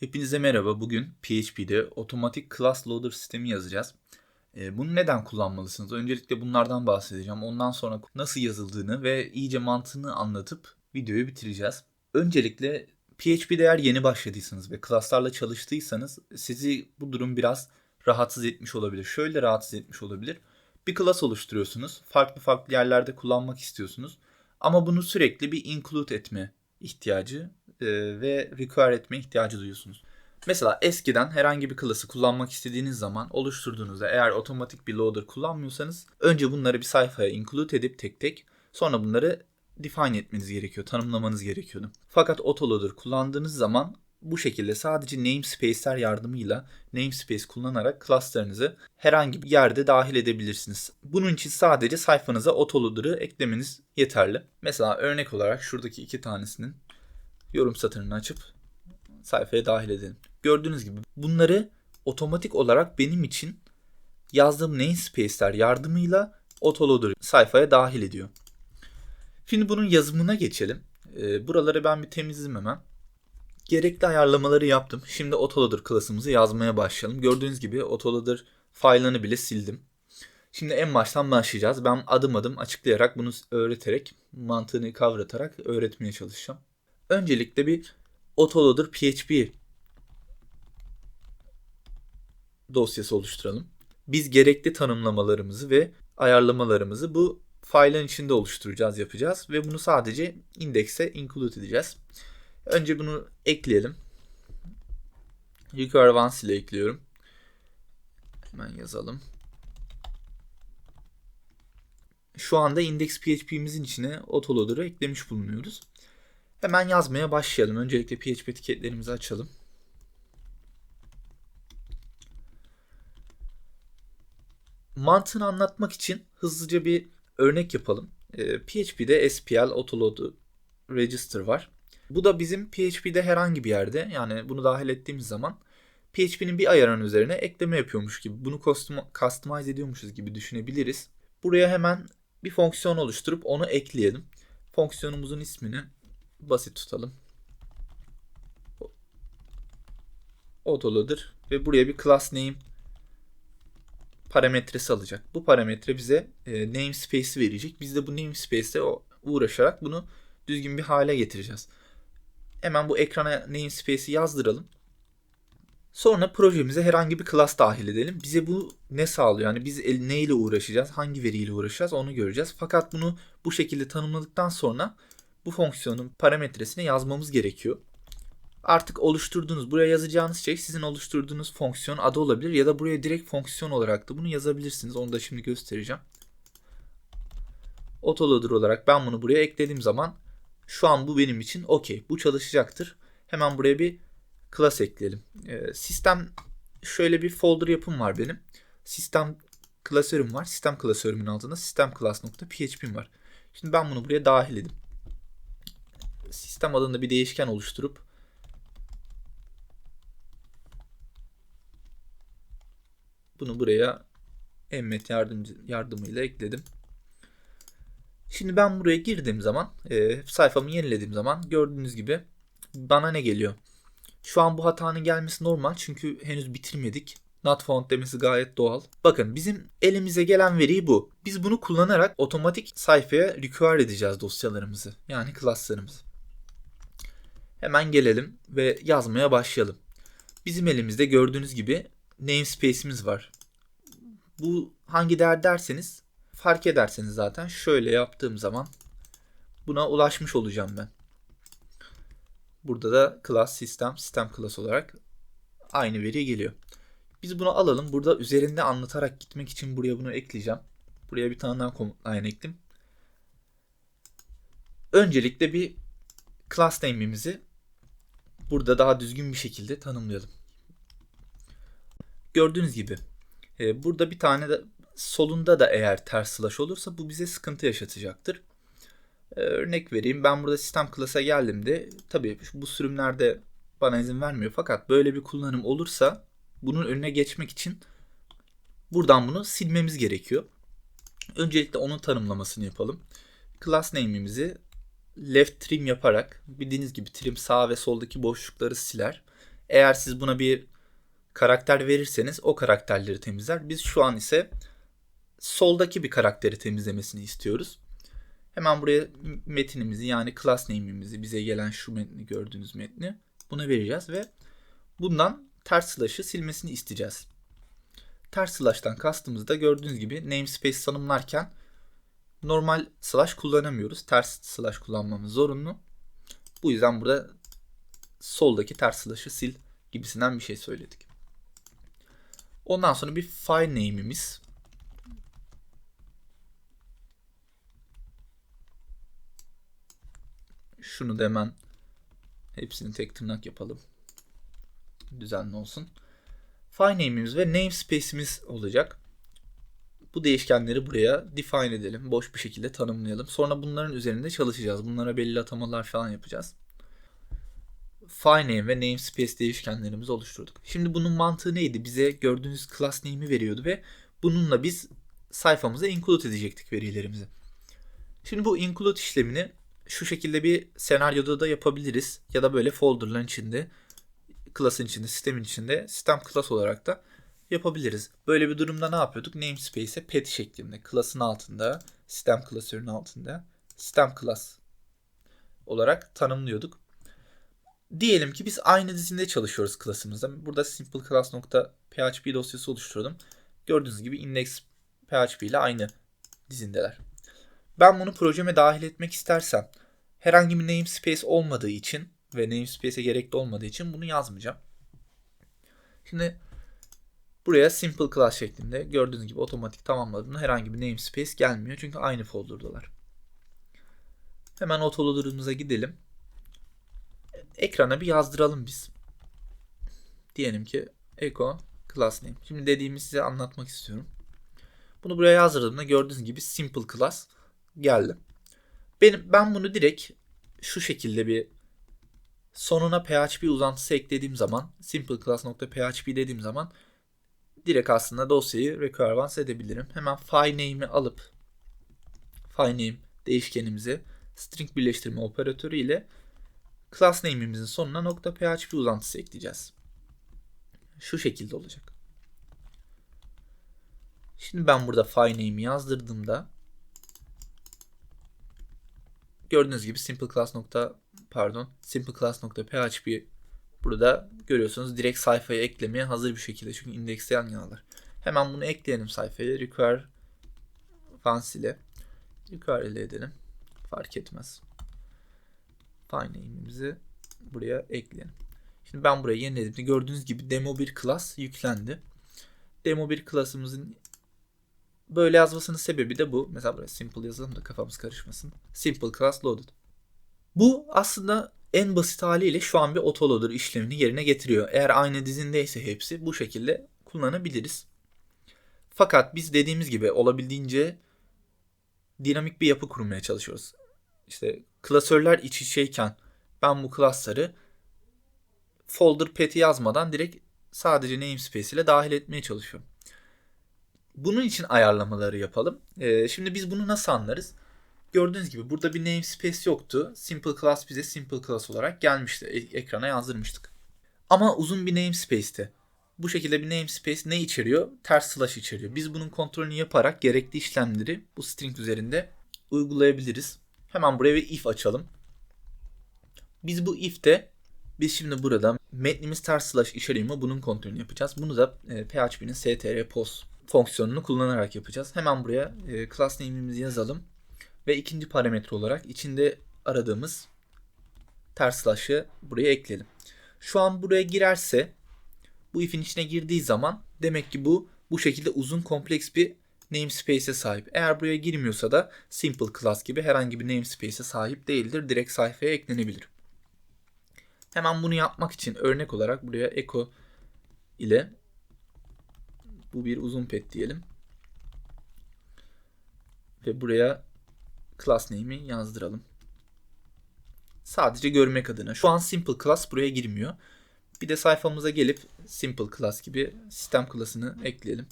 Hepinize merhaba. Bugün PHP'de otomatik class loader sistemi yazacağız. Ee, bunu neden kullanmalısınız? Öncelikle bunlardan bahsedeceğim. Ondan sonra nasıl yazıldığını ve iyice mantığını anlatıp videoyu bitireceğiz. Öncelikle PHP'de eğer yeni başladıysanız ve class'larla çalıştıysanız sizi bu durum biraz rahatsız etmiş olabilir. Şöyle rahatsız etmiş olabilir. Bir class oluşturuyorsunuz. Farklı farklı yerlerde kullanmak istiyorsunuz. Ama bunu sürekli bir include etme ihtiyacı ve require etme ihtiyacı duyuyorsunuz. Mesela eskiden herhangi bir klası kullanmak istediğiniz zaman oluşturduğunuzda eğer otomatik bir loader kullanmıyorsanız önce bunları bir sayfaya include edip tek tek sonra bunları define etmeniz gerekiyor, tanımlamanız gerekiyordu. Fakat autoloader kullandığınız zaman bu şekilde sadece namespace'ler yardımıyla namespace kullanarak class'larınızı herhangi bir yerde dahil edebilirsiniz. Bunun için sadece sayfanıza autoloader'ı eklemeniz yeterli. Mesela örnek olarak şuradaki iki tanesinin yorum satırını açıp sayfaya dahil edelim. Gördüğünüz gibi bunları otomatik olarak benim için yazdığım namespace'ler yardımıyla autoloader sayfaya dahil ediyor. Şimdi bunun yazımına geçelim. Ee, buraları ben bir temizleyeyim hemen. Gerekli ayarlamaları yaptım. Şimdi autoloader klasımızı yazmaya başlayalım. Gördüğünüz gibi autoloader file'ını bile sildim. Şimdi en baştan başlayacağız. Ben adım adım açıklayarak bunu öğreterek, mantığını kavratarak öğretmeye çalışacağım. Öncelikle bir autoloader PHP dosyası oluşturalım. Biz gerekli tanımlamalarımızı ve ayarlamalarımızı bu file'ın içinde oluşturacağız, yapacağız ve bunu sadece indekse include edeceğiz. Önce bunu ekleyelim. Require once ile ekliyorum. Hemen yazalım. Şu anda index PHP'mizin içine autoloader'ı eklemiş bulunuyoruz. Hemen yazmaya başlayalım. Öncelikle PHP etiketlerimizi açalım. Mantığını anlatmak için hızlıca bir örnek yapalım. Ee, PHP'de SPL Autoload Register var. Bu da bizim PHP'de herhangi bir yerde yani bunu dahil ettiğimiz zaman PHP'nin bir ayarının üzerine ekleme yapıyormuş gibi bunu customize ediyormuşuz gibi düşünebiliriz. Buraya hemen bir fonksiyon oluşturup onu ekleyelim. Fonksiyonumuzun ismini basit tutalım. Autoloader ve buraya bir class name parametresi alacak. Bu parametre bize e, namespace'i verecek. Biz de bu namespace'e uğraşarak bunu düzgün bir hale getireceğiz. Hemen bu ekrana namespace'i yazdıralım. Sonra projemize herhangi bir class dahil edelim. Bize bu ne sağlıyor? Yani biz neyle uğraşacağız, hangi veriyle uğraşacağız onu göreceğiz. Fakat bunu bu şekilde tanımladıktan sonra bu fonksiyonun parametresini yazmamız gerekiyor. Artık oluşturduğunuz, buraya yazacağınız şey sizin oluşturduğunuz fonksiyon adı olabilir ya da buraya direkt fonksiyon olarak da bunu yazabilirsiniz. Onu da şimdi göstereceğim. Autoloader olarak ben bunu buraya eklediğim zaman şu an bu benim için okey. Bu çalışacaktır. Hemen buraya bir class ekleyelim. Ee, sistem şöyle bir folder yapım var benim. Sistem klasörüm var. Sistem klasörümün altında sistem class.php'm var. Şimdi ben bunu buraya dahil edeyim. Sistem adında bir değişken oluşturup bunu buraya emmet yardımcı, yardımıyla ekledim. Şimdi ben buraya girdiğim zaman, e, sayfamı yenilediğim zaman gördüğünüz gibi bana ne geliyor? Şu an bu hatanın gelmesi normal çünkü henüz bitirmedik. Not found demesi gayet doğal. Bakın bizim elimize gelen veri bu. Biz bunu kullanarak otomatik sayfaya require edeceğiz dosyalarımızı. Yani classlarımızı. Hemen gelelim ve yazmaya başlayalım. Bizim elimizde gördüğünüz gibi namespace'imiz var. Bu hangi değer derseniz fark ederseniz zaten şöyle yaptığım zaman buna ulaşmış olacağım ben. Burada da class sistem, sistem class olarak aynı veri geliyor. Biz bunu alalım. Burada üzerinde anlatarak gitmek için buraya bunu ekleyeceğim. Buraya bir tane daha komut line ekledim. Öncelikle bir class name'imizi burada daha düzgün bir şekilde tanımlayalım. Gördüğünüz gibi e, burada bir tane de solunda da eğer ters slash olursa bu bize sıkıntı yaşatacaktır. Ee, örnek vereyim. Ben burada sistem klasa geldiğimde tabii bu sürümlerde bana izin vermiyor fakat böyle bir kullanım olursa bunun önüne geçmek için buradan bunu silmemiz gerekiyor. Öncelikle onun tanımlamasını yapalım. Class name'imizi left trim yaparak bildiğiniz gibi trim sağ ve soldaki boşlukları siler. Eğer siz buna bir karakter verirseniz o karakterleri temizler. Biz şu an ise soldaki bir karakteri temizlemesini istiyoruz. Hemen buraya metinimizi yani class name'imizi bize gelen şu metni gördüğünüz metni buna vereceğiz ve bundan ters slash'ı silmesini isteyeceğiz. Ters slash'tan kastımız da gördüğünüz gibi namespace tanımlarken normal slash kullanamıyoruz. Ters slash kullanmamız zorunlu. Bu yüzden burada soldaki ters slash'ı sil gibisinden bir şey söyledik. Ondan sonra bir file name'imiz Şunu da hemen hepsini tek tırnak yapalım. Düzenli olsun. File name'imiz ve namespace'imiz olacak. Bu değişkenleri buraya define edelim. Boş bir şekilde tanımlayalım. Sonra bunların üzerinde çalışacağız. Bunlara belli atamalar falan yapacağız. File name ve namespace değişkenlerimizi oluşturduk. Şimdi bunun mantığı neydi? Bize gördüğünüz class name'i veriyordu ve bununla biz sayfamıza include edecektik verilerimizi. Şimdi bu include işlemini şu şekilde bir senaryoda da yapabiliriz. Ya da böyle folderların içinde, class'ın içinde, sistemin içinde, sistem class olarak da yapabiliriz. Böyle bir durumda ne yapıyorduk? Namespace'e pet şeklinde, class'ın altında, sistem klasörünün altında, sistem class olarak tanımlıyorduk. Diyelim ki biz aynı dizinde çalışıyoruz class'ımızda. Burada simpleclass.php dosyası oluşturdum. Gördüğünüz gibi index PHP ile aynı dizindeler. Ben bunu projeme dahil etmek istersem herhangi bir namespace olmadığı için ve namespace'e gerekli olmadığı için bunu yazmayacağım. Şimdi buraya simple class şeklinde gördüğünüz gibi otomatik tamamladığımda herhangi bir namespace gelmiyor. Çünkü aynı folder'dalar. Hemen autoloader'ımıza gidelim. Ekrana bir yazdıralım biz. Diyelim ki echo class name. Şimdi dediğimi size anlatmak istiyorum. Bunu buraya yazdırdığımda gördüğünüz gibi simple class geldi. Benim, ben bunu direkt şu şekilde bir sonuna PHP uzantısı eklediğim zaman simpleclass.php dediğim zaman direkt aslında dosyayı requirements edebilirim. Hemen file name'i alıp file name değişkenimizi string birleştirme operatörü ile class name'imizin sonuna .php uzantısı ekleyeceğiz. Şu şekilde olacak. Şimdi ben burada file name'i yazdırdığımda Gördüğünüz gibi simple class nokta pardon simple class nokta php burada görüyorsunuz direkt sayfaya eklemeye hazır bir şekilde çünkü indekste yan yanalar. Hemen bunu ekleyelim sayfaya. Require fancy ile require ile edelim. Fark etmez. File name'imizi buraya ekleyelim. Şimdi ben buraya yenilediğimde gördüğünüz gibi demo bir class yüklendi. Demo bir class'ımızın Böyle yazmasının sebebi de bu. Mesela buraya simple yazalım da kafamız karışmasın. Simple class loaded. Bu aslında en basit haliyle şu an bir autoloader işlemini yerine getiriyor. Eğer aynı dizindeyse hepsi bu şekilde kullanabiliriz. Fakat biz dediğimiz gibi olabildiğince dinamik bir yapı kurmaya çalışıyoruz. İşte klasörler iç içeyken ben bu klasları folder pet'i yazmadan direkt sadece namespace ile dahil etmeye çalışıyorum. Bunun için ayarlamaları yapalım. Ee, şimdi biz bunu nasıl anlarız? Gördüğünüz gibi burada bir namespace yoktu. Simple class bize simple class olarak gelmişti. E- ekrana yazdırmıştık. Ama uzun bir namespace'ti. Bu şekilde bir namespace ne içeriyor? Ters slash içeriyor. Biz bunun kontrolünü yaparak gerekli işlemleri bu string üzerinde uygulayabiliriz. Hemen buraya bir if açalım. Biz bu if'te biz şimdi burada metnimiz ters slash içeriyor mu bunun kontrolünü yapacağız. Bunu da e, PHP'nin str post fonksiyonunu kullanarak yapacağız. Hemen buraya e, class name'imizi yazalım. Ve ikinci parametre olarak içinde aradığımız ters slash'ı buraya ekleyelim. Şu an buraya girerse bu if'in içine girdiği zaman demek ki bu bu şekilde uzun kompleks bir namespace'e sahip. Eğer buraya girmiyorsa da simple class gibi herhangi bir namespace'e sahip değildir. Direkt sayfaya eklenebilir. Hemen bunu yapmak için örnek olarak buraya echo ile bu bir uzun pet diyelim. Ve buraya class name'i yazdıralım. Sadece görmek adına. Şu an simple class buraya girmiyor. Bir de sayfamıza gelip simple class gibi sistem class'ını ekleyelim.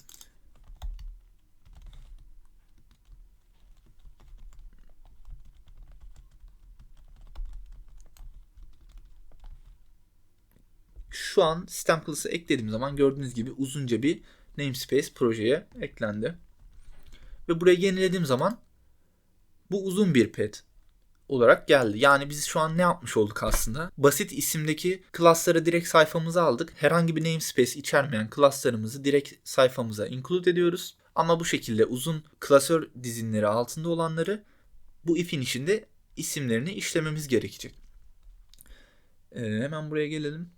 Şu an sistem class'ı eklediğim zaman gördüğünüz gibi uzunca bir namespace projeye eklendi. Ve buraya yenilediğim zaman bu uzun bir pet olarak geldi. Yani biz şu an ne yapmış olduk aslında? Basit isimdeki klasları direkt sayfamıza aldık. Herhangi bir namespace içermeyen klaslarımızı direkt sayfamıza include ediyoruz. Ama bu şekilde uzun klasör dizinleri altında olanları bu if'in içinde isimlerini işlememiz gerekecek. Ee, hemen buraya gelelim.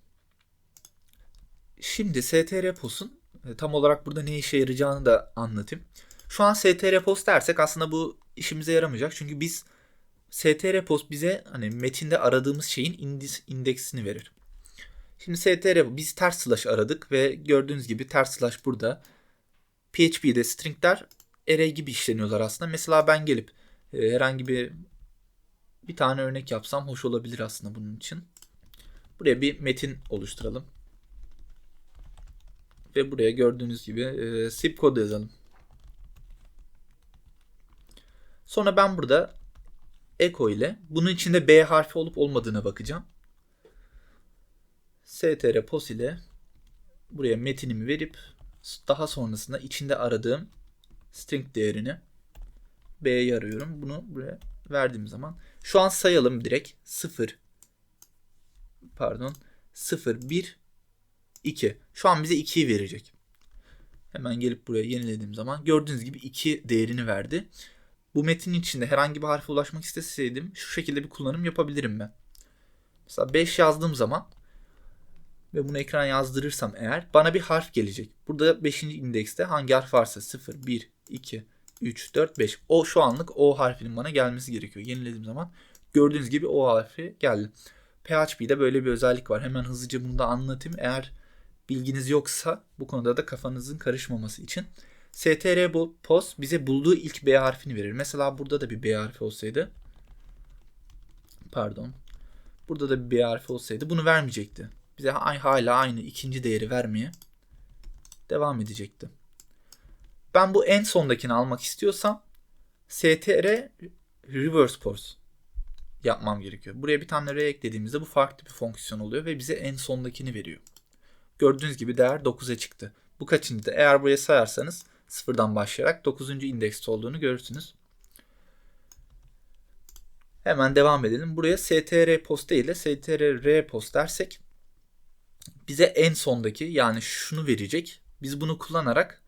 Şimdi strpost'un e, tam olarak burada ne işe yarayacağını da anlatayım. Şu an strpost dersek aslında bu işimize yaramayacak. Çünkü biz strpost bize hani metinde aradığımız şeyin indeksini verir. Şimdi str biz ters slash aradık ve gördüğünüz gibi ters slash burada. PHP'de stringler array gibi işleniyorlar aslında. Mesela ben gelip e, herhangi bir bir tane örnek yapsam hoş olabilir aslında bunun için. Buraya bir metin oluşturalım. Ve buraya gördüğünüz gibi e, zip kod yazalım. Sonra ben burada echo ile bunun içinde B harfi olup olmadığına bakacağım. str pos ile buraya metinimi verip daha sonrasında içinde aradığım string değerini B'ye arıyorum. Bunu buraya verdiğim zaman şu an sayalım direkt 0 pardon 0 1 2. Şu an bize 2'yi verecek. Hemen gelip buraya yenilediğim zaman gördüğünüz gibi 2 değerini verdi. Bu metinin içinde herhangi bir harfe ulaşmak isteseydim şu şekilde bir kullanım yapabilirim ben. Mesela 5 yazdığım zaman ve bunu ekrana yazdırırsam eğer bana bir harf gelecek. Burada 5. indekste hangi harf varsa 0, 1, 2, 3, 4, 5. O şu anlık O harfinin bana gelmesi gerekiyor. Yenilediğim zaman gördüğünüz gibi O harfi geldi. PHP'de böyle bir özellik var. Hemen hızlıca bunu da anlatayım. Eğer bilginiz yoksa bu konuda da kafanızın karışmaması için. Str post bize bulduğu ilk B harfini verir. Mesela burada da bir B harfi olsaydı. Pardon. Burada da bir B harfi olsaydı bunu vermeyecekti. Bize hala aynı ikinci değeri vermeye devam edecekti. Ben bu en sondakini almak istiyorsam str reverse post yapmam gerekiyor. Buraya bir tane r eklediğimizde bu farklı bir fonksiyon oluyor ve bize en sondakini veriyor. Gördüğünüz gibi değer 9'a çıktı. Bu kaçıncı da eğer buraya sayarsanız sıfırdan başlayarak 9. indekste olduğunu görürsünüz. Hemen devam edelim. Buraya str post değil de str post dersek bize en sondaki yani şunu verecek. Biz bunu kullanarak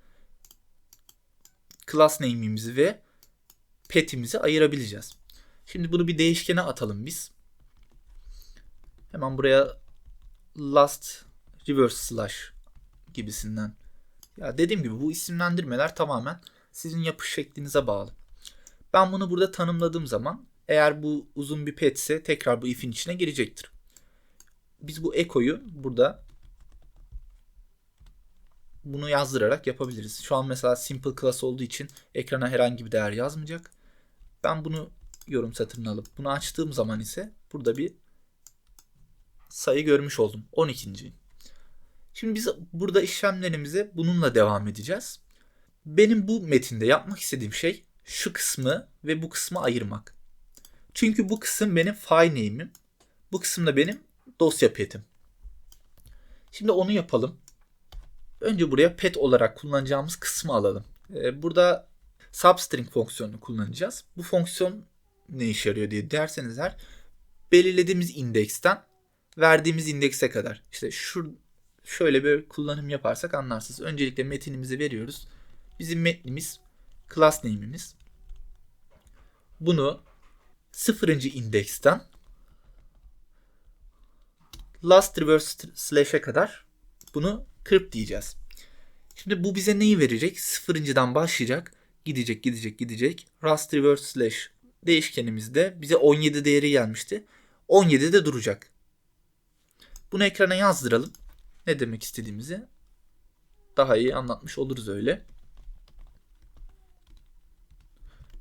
class name'imizi ve pet'imizi ayırabileceğiz. Şimdi bunu bir değişkene atalım biz. Hemen buraya last reverse slash gibisinden. Ya dediğim gibi bu isimlendirmeler tamamen sizin yapış şeklinize bağlı. Ben bunu burada tanımladığım zaman eğer bu uzun bir pet ise tekrar bu if'in içine girecektir. Biz bu ekoyu burada bunu yazdırarak yapabiliriz. Şu an mesela simple class olduğu için ekrana herhangi bir değer yazmayacak. Ben bunu yorum satırını alıp bunu açtığım zaman ise burada bir sayı görmüş oldum. 12. Şimdi biz burada işlemlerimize bununla devam edeceğiz. Benim bu metinde yapmak istediğim şey şu kısmı ve bu kısmı ayırmak. Çünkü bu kısım benim file name'im. Bu kısım da benim dosya pet'im. Şimdi onu yapalım. Önce buraya pet olarak kullanacağımız kısmı alalım. Ee, burada substring fonksiyonunu kullanacağız. Bu fonksiyon ne işe yarıyor diye derseniz eğer belirlediğimiz indeksten verdiğimiz indekse kadar. İşte şu şöyle bir kullanım yaparsak anlarsınız. Öncelikle metinimizi veriyoruz. Bizim metnimiz class name'imiz. Bunu sıfırıncı indeksten last reverse slash'e kadar bunu kırp diyeceğiz. Şimdi bu bize neyi verecek? Sıfırıncıdan başlayacak. Gidecek, gidecek, gidecek. Rust reverse slash değişkenimizde bize 17 değeri gelmişti. 17'de duracak. Bunu ekrana yazdıralım. Ne demek istediğimizi daha iyi anlatmış oluruz öyle.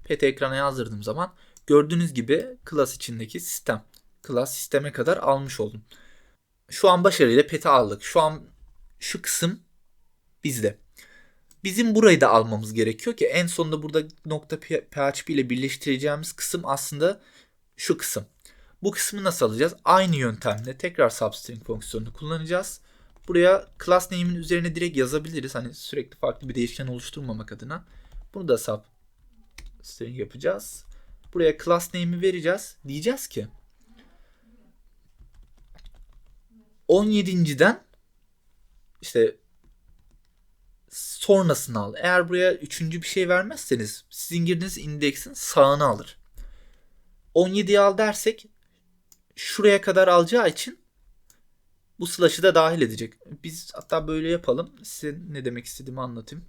PT ekrana yazdırdığım zaman gördüğünüz gibi class içindeki sistem. Class sisteme kadar almış oldum. Şu an başarıyla pet'i aldık. Şu an şu kısım bizde. Bizim burayı da almamız gerekiyor ki en sonunda burada nokta PHP ile birleştireceğimiz kısım aslında şu kısım. Bu kısmı nasıl alacağız? Aynı yöntemle tekrar substring fonksiyonunu kullanacağız. Buraya class name'in üzerine direkt yazabiliriz. Hani sürekli farklı bir değişken oluşturmamak adına. Bunu da sub string yapacağız. Buraya class name'i vereceğiz. Diyeceğiz ki 17.den işte sonrasını al. Eğer buraya üçüncü bir şey vermezseniz sizin girdiğiniz indeksin sağını alır. 17'yi al dersek şuraya kadar alacağı için bu slash'ı da dahil edecek. Biz hatta böyle yapalım. Size ne demek istediğimi anlatayım.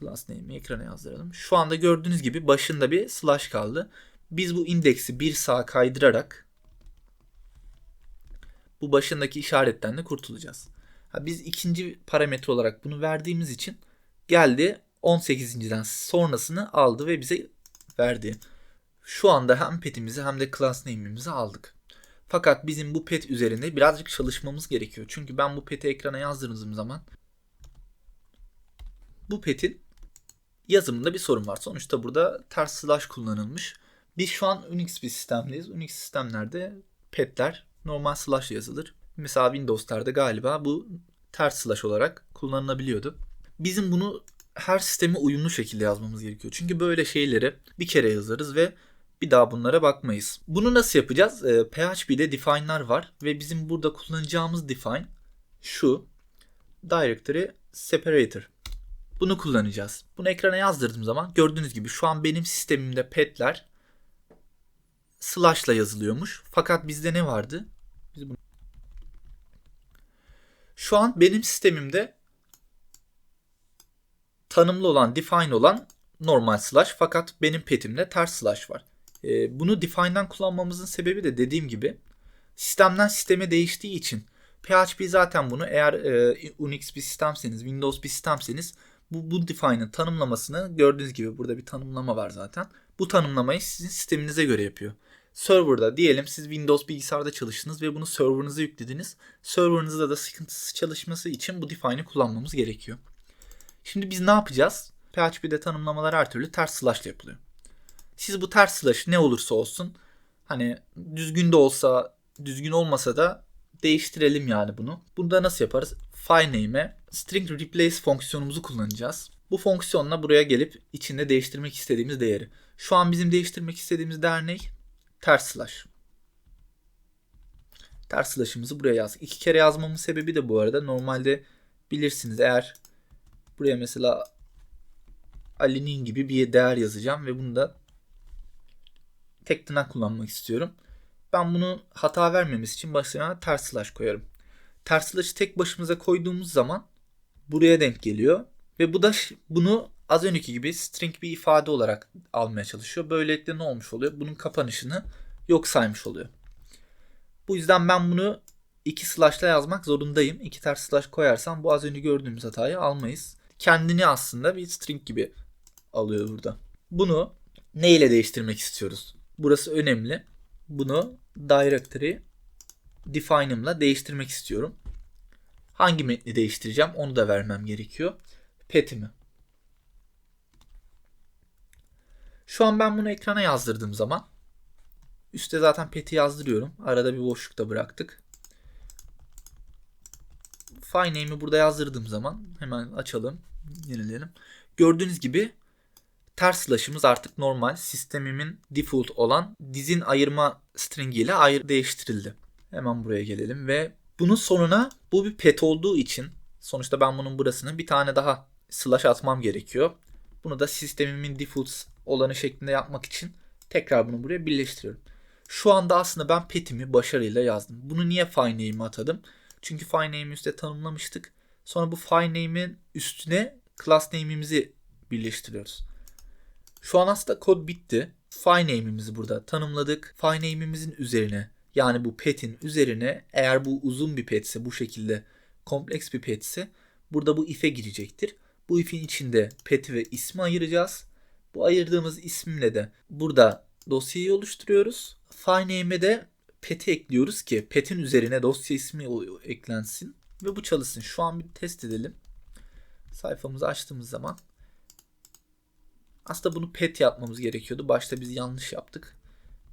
Class name'i ekrana yazdıralım. Şu anda gördüğünüz gibi başında bir slash kaldı. Biz bu indeksi bir sağa kaydırarak bu başındaki işaretten de kurtulacağız. Ha, biz ikinci parametre olarak bunu verdiğimiz için geldi 18.den sonrasını aldı ve bize verdi. Şu anda hem petimizi hem de class name'imizi aldık. Fakat bizim bu pet üzerinde birazcık çalışmamız gerekiyor. Çünkü ben bu peti ekrana yazdırdığım zaman bu petin yazımında bir sorun var. Sonuçta burada ters slash kullanılmış. Biz şu an Unix bir sistemdeyiz. Unix sistemlerde petler normal slash yazılır. Mesela Windows'larda galiba bu ters slash olarak kullanılabiliyordu. Bizim bunu her sisteme uyumlu şekilde yazmamız gerekiyor. Çünkü böyle şeyleri bir kere yazarız ve bir daha bunlara bakmayız. Bunu nasıl yapacağız? E, ee, PHP'de define'lar var ve bizim burada kullanacağımız define şu directory separator. Bunu kullanacağız. Bunu ekrana yazdırdığım zaman gördüğünüz gibi şu an benim sistemimde petler slash ile yazılıyormuş. Fakat bizde ne vardı? Biz bunu... Şu an benim sistemimde tanımlı olan, define olan normal slash fakat benim petimde ters slash var. E, bunu define'den kullanmamızın sebebi de dediğim gibi sistemden sisteme değiştiği için PHP zaten bunu eğer e, Unix bir sistemseniz, Windows bir sistemseniz bu, bu define'ın tanımlamasını gördüğünüz gibi burada bir tanımlama var zaten. Bu tanımlamayı sizin sisteminize göre yapıyor. Server'da diyelim siz Windows bilgisayarda çalıştınız ve bunu server'ınıza yüklediniz. Server'ınızda da sıkıntısız çalışması için bu define'i kullanmamız gerekiyor. Şimdi biz ne yapacağız? PHP'de tanımlamalar her türlü ters slash ile yapılıyor. Siz bu ters slash ne olursa olsun hani düzgün de olsa düzgün olmasa da değiştirelim yani bunu. Bunda nasıl yaparız? File name'e string replace fonksiyonumuzu kullanacağız. Bu fonksiyonla buraya gelip içinde değiştirmek istediğimiz değeri. Şu an bizim değiştirmek istediğimiz değer ne? Ters slash. Ters slash'ımızı buraya yazdık. İki kere yazmamın sebebi de bu arada normalde bilirsiniz eğer buraya mesela Ali'nin gibi bir değer yazacağım ve bunu da tek tırnak kullanmak istiyorum. Ben bunu hata vermemesi için başına ters slash koyarım. Ters slash'ı tek başımıza koyduğumuz zaman buraya denk geliyor. Ve bu da bunu az önceki gibi string bir ifade olarak almaya çalışıyor. Böylelikle ne olmuş oluyor? Bunun kapanışını yok saymış oluyor. Bu yüzden ben bunu iki slash'la yazmak zorundayım. İki ters slash koyarsam bu az önce gördüğümüz hatayı almayız. Kendini aslında bir string gibi alıyor burada. Bunu ne ile değiştirmek istiyoruz? Burası önemli. Bunu directory define'ımla değiştirmek istiyorum. Hangi metni değiştireceğim onu da vermem gerekiyor. Pet'imi. Şu an ben bunu ekrana yazdırdığım zaman üstte zaten pet'i yazdırıyorum. Arada bir boşluk da bıraktık. File name'i burada yazdırdığım zaman hemen açalım, yenileyelim. Gördüğünüz gibi ters slash'ımız artık normal sistemimin default olan dizin ayırma string ile ayır değiştirildi. Hemen buraya gelelim ve bunun sonuna bu bir pet olduğu için sonuçta ben bunun burasını bir tane daha slash atmam gerekiyor. Bunu da sistemimin default olanı şeklinde yapmak için tekrar bunu buraya birleştiriyorum. Şu anda aslında ben petimi başarıyla yazdım. Bunu niye file name'e atadım? Çünkü file name'i üstte tanımlamıştık. Sonra bu file name'in üstüne class name'imizi birleştiriyoruz. Şu an aslında kod bitti. File burada tanımladık. File üzerine yani bu pet'in üzerine eğer bu uzun bir pet'se bu şekilde kompleks bir pet'se burada bu if'e girecektir. Bu if'in içinde pet'i ve ismi ayıracağız. Bu ayırdığımız ismle de burada dosyayı oluşturuyoruz. File de pet'i ekliyoruz ki pet'in üzerine dosya ismi eklensin ve bu çalışsın. Şu an bir test edelim. Sayfamızı açtığımız zaman aslında bunu pet yapmamız gerekiyordu. Başta biz yanlış yaptık.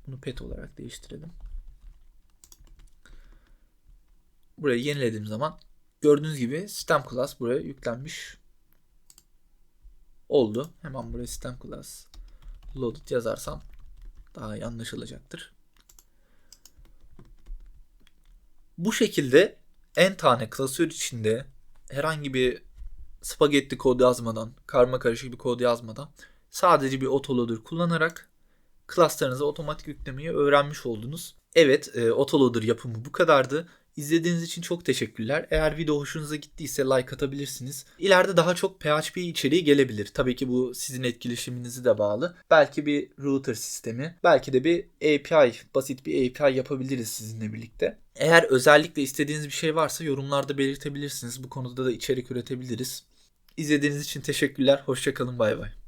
Bunu pet olarak değiştirelim. burayı yenilediğim zaman gördüğünüz gibi sistem class buraya yüklenmiş oldu. Hemen buraya sistem class loaded yazarsam daha iyi anlaşılacaktır. Bu şekilde en tane klasör içinde herhangi bir spagetti kod yazmadan, karma karışık bir kod yazmadan sadece bir autoloader kullanarak klaslarınıza otomatik yüklemeyi öğrenmiş oldunuz. Evet, e, autoloader yapımı bu kadardı. İzlediğiniz için çok teşekkürler. Eğer video hoşunuza gittiyse like atabilirsiniz. İleride daha çok PHP içeriği gelebilir. Tabii ki bu sizin etkileşiminizi de bağlı. Belki bir router sistemi, belki de bir API, basit bir API yapabiliriz sizinle birlikte. Eğer özellikle istediğiniz bir şey varsa yorumlarda belirtebilirsiniz. Bu konuda da içerik üretebiliriz. İzlediğiniz için teşekkürler. Hoşçakalın. Bay bay.